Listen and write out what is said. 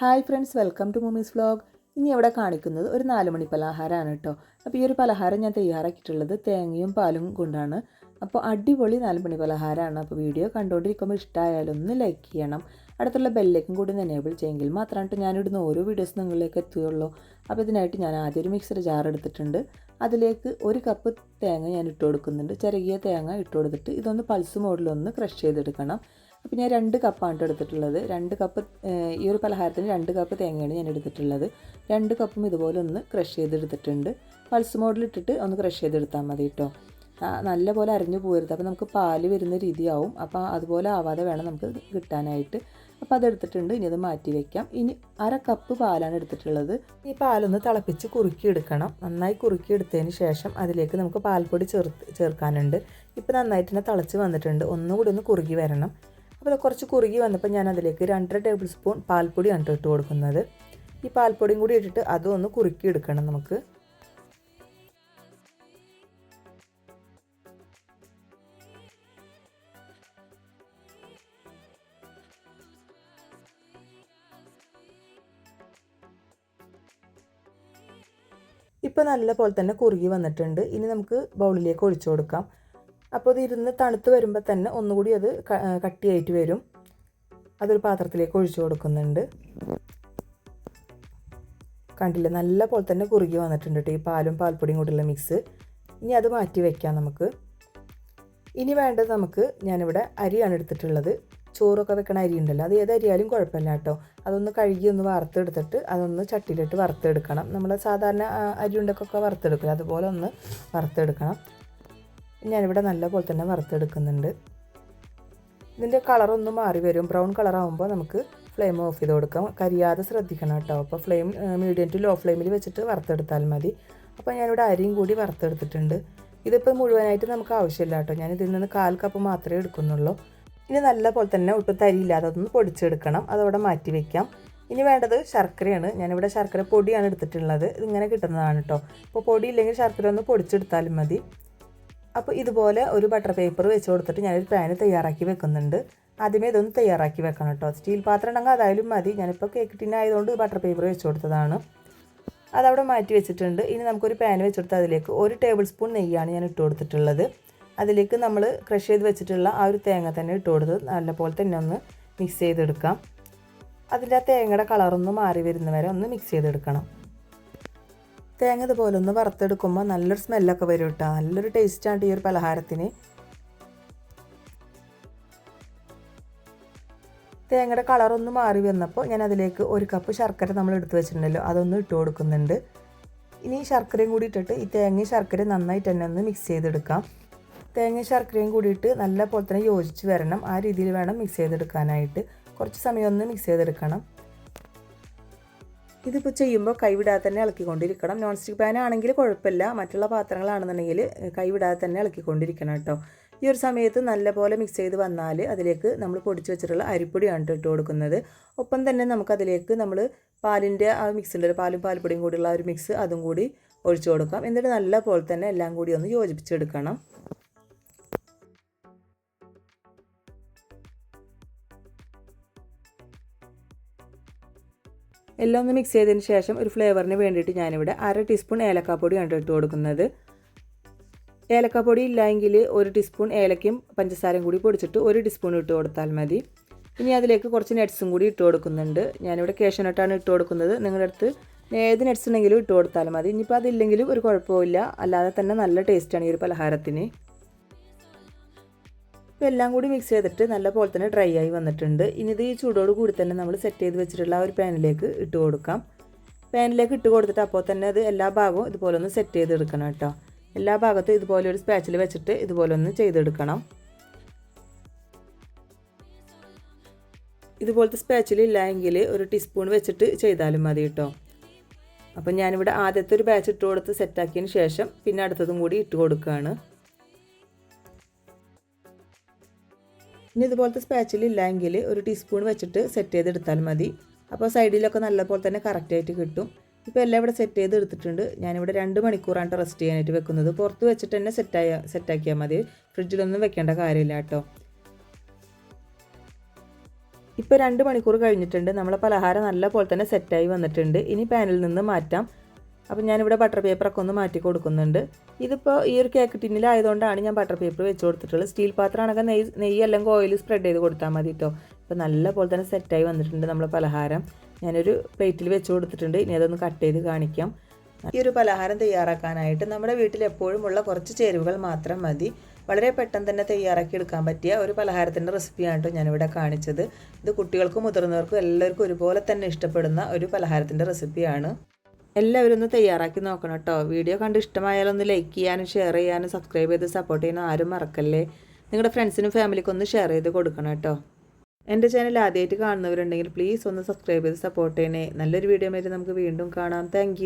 Hi friends welcome to മൂമീസ് vlog ഇനി ഇവിടെ കാണിക്കുന്നത് ഒരു നാല് മണി പലഹാരമാണ് കേട്ടോ. അപ്പോൾ ഈ ഒരു പലഹാരം ഞാൻ തയ്യാറാക്കിയിട്ടുള്ളത് തേങ്ങയും പാലും കൊണ്ടാണ്. അപ്പോൾ അടിപൊളി നാല് മണി പലഹാരമാണ്. അപ്പോൾ വീഡിയോ കണ്ടുകൊണ്ടിരിക്കുമ്പോൾ ഇഷ്ടമായാലും ഒന്ന് ലൈക്ക് ചെയ്യണം. അടുത്തുള്ള ബെല്ലേക്കും കൂടി ഒന്ന് എനേബിൾ ചെയ്യെങ്കിൽ മാത്രമായിട്ട് ഞാനിടുന്ന ഓരോ വീഡിയോസ് നിങ്ങളിലേക്ക് എത്തുകയുള്ളൂ. അപ്പോൾ ഇതിനായിട്ട് ഞാൻ ആദ്യം ഒരു മിക്സർ ജാർ എടുത്തിട്ടുണ്ട്. അതിലേക്ക് ഒരു കപ്പ് തേങ്ങ ഞാൻ ഇട്ട് കൊടുക്കുന്നുണ്ട്. ചെറിയ തേങ്ങ ഇട്ട് കൊടുത്തിട്ട് ഇതൊന്ന് പൾസ് മോഡിലൊന്ന് ക്രഷ് ചെയ്തെടുക്കണം. അപ്പോൾ ഞാൻ രണ്ട് കപ്പാണ് എടുത്തിട്ടുള്ളത്. രണ്ട് കപ്പ് ഈ ഒരു പലഹാരത്തിന് രണ്ട് കപ്പ് തേങ്ങയാണ് ഞാൻ എടുത്തിട്ടുള്ളത്. രണ്ട് കപ്പും ഇതുപോലെ ഒന്ന് ക്രഷ് ചെയ്തെടുത്തിട്ടുണ്ട്. പൾസ് മോഡിലിട്ടിട്ട് ഒന്ന് ക്രഷ് ചെയ്തെടുത്താൽ മതി കേട്ടോ. നല്ല പോലെ അരിഞ്ഞു പോരുത്. അപ്പോൾ നമുക്ക് പാൽ വരുന്ന രീതിയാവും. അപ്പോൾ അതുപോലെ ആവാതെ വേണം നമുക്ക് കിട്ടാനായിട്ട്. അപ്പോൾ അതെടുത്തിട്ടുണ്ട്. ഇനി അത് മാറ്റി വയ്ക്കാം ഇനി അര കപ്പ് പാലാണ് എടുത്തിട്ടുള്ളത്. ഈ പാലൊന്ന് തിളപ്പിച്ച് കുറുക്കി എടുക്കണം. നന്നായി കുറുക്കി എടുത്തതിന് ശേഷം അതിലേക്ക് നമുക്ക് പാൽപ്പൊടി ചേർത്ത് ചേർക്കാനുണ്ട്. ഇപ്പോൾ നന്നായിട്ട് തന്നെ തിളച്ച് വന്നിട്ടുണ്ട്. ഒന്നുകൂടി ഒന്ന് കുറുകി വരണം. അപ്പോൾ അത് കുറച്ച് കുറുകി വന്നപ്പോൾ ഞാൻ അതിലേക്ക് രണ്ടര ടേബിൾ സ്പൂൺ പാൽപ്പൊടിയാണ് ഇട്ട് കൊടുക്കുന്നത്. ഈ പാൽപ്പൊടിയും കൂടി ഇട്ടിട്ട് അതും ഒന്ന് കുറുക്കി എടുക്കണം നമുക്ക്. ഇപ്പോൾ നല്ല പോലെ തന്നെ കുറുകി വന്നിട്ടുണ്ട്. ഇനി നമുക്ക് ബൗളിലേക്ക് ഒഴിച്ചു കൊടുക്കാം. അപ്പോൾ അത് ഇരുന്ന് തണുത്ത് വരുമ്പോൾ തന്നെ ഒന്നുകൂടി അത് കട്ടിയായിട്ട് വരും. അതൊരു പാത്രത്തിലേക്ക് ഒഴിച്ചു കൊടുക്കുന്നുണ്ട്. കണ്ടില്ല? നല്ല പോലെ തന്നെ കുറുകി വന്നിട്ടുണ്ട് കേട്ടോ ഈ പാലും പാൽപ്പൊടിയും കൂടിയുള്ള മിക്സ് ഇനി അത് മാറ്റി വയ്ക്കാം നമുക്ക്. ഇനി വേണ്ടത് നമുക്ക് ഞാനിവിടെ അരിയാണ് എടുത്തിട്ടുള്ളത്. ചോറൊക്കെ വെക്കണ അരി ഉണ്ടല്ലോ. അത് ഏത് അരിയാലും കുഴപ്പമില്ല കേട്ടോ അതൊന്ന് കഴുകി ഒന്ന് വറുത്തെടുത്തിട്ട് അതൊന്ന് ചട്ടിയിലിട്ട് വറുത്തെടുക്കണം. നമ്മൾ സാധാരണ അരി ഉണ്ടക്കൊക്കെ വറുത്തെടുക്കില്ല? അതുപോലെ ഒന്ന് വറുത്തെടുക്കണം. ഞാനിവിടെ നല്ല പോലെ തന്നെ വറുത്തെടുക്കുന്നുണ്ട്. ഇതിന്റെ കളറൊന്ന് മാറി വരും. ബ്രൗൺ കളറാകുമ്പോൾ നമുക്ക് ഫ്ലെയിം ഓഫ് ചെയ്ത് കൊടുക്കാം. കരിയാതെ ശ്രദ്ധിക്കണം കേട്ടോ. അപ്പോൾ ഫ്ലെയിം മീഡിയം ടു ലോ ഫ്ലെയിമിൽ വെച്ചിട്ട് വറുത്തെടുത്താൽ മതി. അപ്പോൾ ഞാനിവിടെ അരിയും കൂടി വറുത്തെടുത്തിട്ടുണ്ട്. ഇതിപ്പോൾ മുഴുവനായിട്ട് നമുക്ക് ആവശ്യമില്ല കേട്ടോ. ഞാൻ ഇതിൽ നിന്ന് കാൽ കപ്പ് മാത്രമേ എടുക്കുന്നുള്ളൂ. ഇനി നല്ല പോലെ തന്നെ ഒട്ടും തരിയില്ലാതെ അതൊന്ന് പൊടിച്ചെടുക്കണം. അതവിടെ മാറ്റി വെക്കാം. ഇനി വേണ്ടത് ശർക്കരയാണ്. ഞാനിവിടെ ശർക്കര പൊടിയാണ് എടുത്തിട്ടുള്ളത്. ഇതിങ്ങനെ കിട്ടുന്നതാണ് കേട്ടോ. അപ്പോൾ പൊടിയില്ലെങ്കിൽ ശർക്കര ഒന്ന് പൊടിച്ചെടുത്താലും മതി. അപ്പോൾ ഇതുപോലെ ഒരു ബട്ടർ പേപ്പർ വെച്ച് കൊടുത്തിട്ട് ഞാനൊരു പാന് തയ്യാറാക്കി വെക്കുന്നുണ്ട്. ആദ്യമേ ഇതൊന്ന് തയ്യാറാക്കി വെക്കണം കേട്ടോ. സ്റ്റീൽ പാത്രം ഉണ്ടെങ്കിൽ അതായാലും മതി. ഞാനിപ്പോൾ കേക്ക് ടിന്നായതുകൊണ്ട് ബട്ടർ പേപ്പർ വെച്ച് കൊടുത്തതാണ്. അതവിടെ മാറ്റി വെച്ചിട്ടുണ്ട്. ഇനി നമുക്കൊരു പാൻ വെച്ചെടുത്ത് അതിലേക്ക് ഒരു ടേബിൾ സ്പൂൺ നെയ്യാണ് ഞാൻ ഇട്ട് കൊടുത്തിട്ടുള്ളത്. അതിലേക്ക് നമ്മൾ ക്രഷ് ചെയ്ത് വെച്ചിട്ടുള്ള ആ ഒരു തേങ്ങ തന്നെ ഇട്ട് കൊടുത്ത് നല്ലപോലെ തന്നെ ഒന്ന് മിക്സ് ചെയ്തെടുക്കാം. അതിന്റെ ആ തേങ്ങയുടെ കളറൊന്ന് മാറി വരുന്ന വരെ ഒന്ന് മിക്സ് ചെയ്തെടുക്കണം. തേങ്ങ ഇതുപോലെ ഒന്ന് വറുത്തെടുക്കുമ്പോൾ നല്ലൊരു സ്മെല്ലൊക്കെ വരും കേട്ടോ നല്ലൊരു ടേസ്റ്റാണ് ഈ ഒരു പലഹാരത്തിന്. തേങ്ങയുടെ കളറൊന്ന് മാറി വന്നപ്പോൾ ഞാൻ അതിലേക്ക് ഒരു കപ്പ് ശർക്കര നമ്മൾ എടുത്ത് വെച്ചിട്ടുണ്ടല്ലോ അതൊന്ന് ഇട്ട് കൊടുക്കുന്നുണ്ട്. ഇനി ശർക്കരയും കൂടി ഇട്ടിട്ട് ഈ തേങ്ങയും ശർക്കരയും നന്നായിട്ട് തന്നെ ഒന്ന് മിക്സ് ചെയ്തെടുക്കാം. തേങ്ങയും ശർക്കരയും കൂടിയിട്ട് നല്ല പോലെ തന്നെ യോജിച്ച് വരണം. ആ രീതിയിൽ വേണം മിക്സ് ചെയ്തെടുക്കാനായിട്ട്. കുറച്ച് സമയം ഒന്ന് മിക്സ് ചെയ്തെടുക്കണം. ഇതിപ്പോൾ ചെയ്യുമ്പോൾ കൈവിടാതെ തന്നെ ഇളക്കിക്കൊണ്ടിരിക്കണം. നോൺ സ്റ്റിക്ക് പാൻ ആണെങ്കിൽ കുഴപ്പമില്ല. മറ്റുള്ള പാത്രങ്ങളാണെന്നുണ്ടെങ്കിൽ കൈവിടാതെ തന്നെ ഇളക്കിക്കൊണ്ടിരിക്കണം കേട്ടോ. ഈ ഒരു സമയത്ത് നല്ലപോലെ മിക്സ് ചെയ്ത് വന്നാൽ അതിലേക്ക് നമ്മൾ പൊടിച്ച് വെച്ചിട്ടുള്ള അരിപ്പൊടിയാണ് ട്ടോ ഇട്ട് കൊടുക്കുന്നത്. ഒപ്പം തന്നെ നമുക്കതിലേക്ക് നമ്മൾ പാലിന്റെ ആ മിക്സ് ഉണ്ടല്ലോ പാലും പാൽപ്പൊടിയും കൂടിയുള്ള ഒരു മിക്സ് അതും കൂടി ഒഴിച്ചു കൊടുക്കാം. എന്നിട്ട് നല്ല പോലെ തന്നെ എല്ലാം കൂടി ഒന്ന് യോജിപ്പിച്ചെടുക്കണം. എല്ലാം ഒന്ന് മിക്സ് ചെയ്തതിന് ശേഷം ഒരു ഫ്ലേവറിന് വേണ്ടിയിട്ട് ഞാനിവിടെ അര ടീസ്പൂൺ ഏലക്കാപ്പൊടിയാണ് ഇട്ട് കൊടുക്കുന്നത്. ഏലക്കാപ്പൊടി ഇല്ലെങ്കിൽ ഒരു ടീസ്പൂൺ ഏലക്കയും പഞ്ചസാരയും കൂടി പൊടിച്ചിട്ട് ഒരു ടീസ്പൂൺ ഇട്ട് കൊടുത്താൽ മതി. ഇനി അതിലേക്ക് കുറച്ച് നട്ട്സും കൂടി ഇട്ട് കൊടുക്കുന്നുണ്ട്. ഞാനിവിടെ കേശനട്ടാണ് ഇട്ട് കൊടുക്കുന്നത്. നിങ്ങളുടെ അടുത്ത് ഏത് നട്ട്സ് ഉണ്ടെങ്കിലും ഇട്ട് കൊടുത്താൽ മതി. ഇനിയിപ്പോൾ അതില്ലെങ്കിലും ഒരു കുഴപ്പമില്ല അല്ലാതെ തന്നെ നല്ല ടേസ്റ്റാണ് ഈ ഒരു പലഹാരത്തിന്. ഇപ്പോൾ എല്ലാം കൂടി മിക്സ് ചെയ്തിട്ട് നല്ല പോലെ തന്നെ ഡ്രൈ ആയി വന്നിട്ടുണ്ട്. ഇനി ഇത് ഈ ചൂടോട് കൂടി തന്നെ നമ്മൾ സെറ്റ് ചെയ്ത് വെച്ചിട്ടുള്ള ആ ഒരു പാനിലേക്ക് ഇട്ട് കൊടുക്കാം. പാനിലേക്ക് ഇട്ട് കൊടുത്തിട്ട് അപ്പോൾ തന്നെ അത് എല്ലാ ഭാഗവും ഇതുപോലെ ഒന്ന് സെറ്റ് ചെയ്തെടുക്കണം കേട്ടോ. എല്ലാ ഭാഗത്തും ഇതുപോലെ ഒരു സ്പാച്ചിൽ വെച്ചിട്ട് ഇതുപോലെ ഒന്ന് ചെയ്തെടുക്കണം. ഇതുപോലത്തെ സ്പാച്ചിൽ ഇല്ല എങ്കിൽ ഒരു ടീസ്പൂൺ വെച്ചിട്ട് ചെയ്താലും മതി കേട്ടോ. അപ്പം ഞാനിവിടെ ആദ്യത്തെ ഒരു ബാച്ച് ഇട്ട് കൊടുത്ത് സെറ്റാക്കിയതിന് ശേഷം പിന്നെ അടുത്തതും കൂടി ഇട്ട് കൊടുക്കുകയാണ്. ഇനി ഇതുപോലത്തെ സ്പാച്ചിൽ ഇല്ലെങ്കിൽ ഒരു ടീസ്പൂൺ വെച്ചിട്ട് സെറ്റ് ചെയ്തെടുത്താൽ മതി. അപ്പോൾ സൈഡിലൊക്കെ നല്ലപോലെ തന്നെ കറക്റ്റായിട്ട് കിട്ടും. ഇപ്പോൾ എല്ലാം ഇവിടെ സെറ്റ് ചെയ്ത് എടുത്തിട്ടുണ്ട്. ഞാനിവിടെ രണ്ട് മണിക്കൂറാണ് റെസ്റ്റ് ചെയ്യാനായിട്ട് വെക്കുന്നത്. പുറത്ത് വെച്ചിട്ട് തന്നെ സെറ്റായ സെറ്റാക്കിയാൽ മതി. ഫ്രിഡ്ജിലൊന്നും വെക്കേണ്ട കാര്യമില്ല കേട്ടോ. ഇപ്പോൾ രണ്ട് മണിക്കൂർ കഴിഞ്ഞിട്ടുണ്ട്. നമ്മളെ പലഹാരം നല്ല പോലെ തന്നെ സെറ്റായി വന്നിട്ടുണ്ട്. ഇനി പാനിൽ നിന്ന് മാറ്റാം. അപ്പം ഞാനിവിടെ ബട്ടർ പേപ്പറൊക്കെ ഒന്ന് മാറ്റി കൊടുക്കുന്നുണ്ട്. ഇതിപ്പോൾ ഈ ഒരു കേക്ക് ടിന്നിലായതുകൊണ്ടാണ് ഞാൻ ബട്ടർ പേപ്പർ വെച്ച് കൊടുത്തിട്ടുള്ളത്. സ്റ്റീൽ പാത്രമാണെങ്കിൽ നെയ്യ് നെയ്യ് അല്ലെങ്കിൽ ഓയിൽ സ്പ്രെഡ് ചെയ്ത് കൊടുത്താൽ മതി കേട്ടോ അപ്പോൾ നല്ല പോലെ തന്നെ സെറ്റായി വന്നിട്ടുണ്ട് നമ്മളെ പലഹാരം. ഞാനൊരു പ്ലേറ്റിൽ വെച്ച് കൊടുത്തിട്ടുണ്ട്. ഇനി അതൊന്ന് കട്ട് ചെയ്ത് കാണിക്കാം. ഈ ഒരു പലഹാരം തയ്യാറാക്കാനായിട്ട് നമ്മുടെ വീട്ടിൽ എപ്പോഴും ഉള്ള കുറച്ച് ചേരുവകൾ മാത്രം മതി. വളരെ പെട്ടെന്ന് തന്നെ തയ്യാറാക്കി എടുക്കാൻ പറ്റിയ ഒരു പലഹാരത്തിന്റെ റെസിപ്പിയാണ് കേട്ടോ ഞാനിവിടെ കാണിച്ചത്. ഇത് കുട്ടികൾക്കും മുതിർന്നവർക്കും എല്ലാവർക്കും ഒരുപോലെ തന്നെ ഇഷ്ടപ്പെടുന്ന ഒരു പലഹാരത്തിന്റെ റെസിപ്പിയാണ് എല്ലാവരും ഒന്ന് തയ്യാറാക്കി നോക്കണം കേട്ടോ. വീഡിയോ കണ്ട് ഇഷ്ടമായാലും ഒന്ന് ലൈക്ക് ചെയ്യാനും ഷെയർ ചെയ്യാനും സബ്സ്ക്രൈബ് ചെയ്ത് സപ്പോർട്ട് ചെയ്യാനും ആരും മറക്കല്ലേ? നിങ്ങളുടെ ഫ്രണ്ട്സിനും ഫാമിലിക്കും ഒന്ന് ഷെയർ ചെയ്ത് കൊടുക്കണം കേട്ടോ. എന്റെ ചാനൽ ആദ്യമായിട്ട് കാണുന്നവരുണ്ടെങ്കിൽ പ്ലീസ് ഒന്ന് സബ്സ്ക്രൈബ് ചെയ്ത് സപ്പോർട്ട് ചെയ്യണേ. നല്ലൊരു വീഡിയോ ആയിട്ട് നമുക്ക് വീണ്ടും കാണാം. താങ്ക്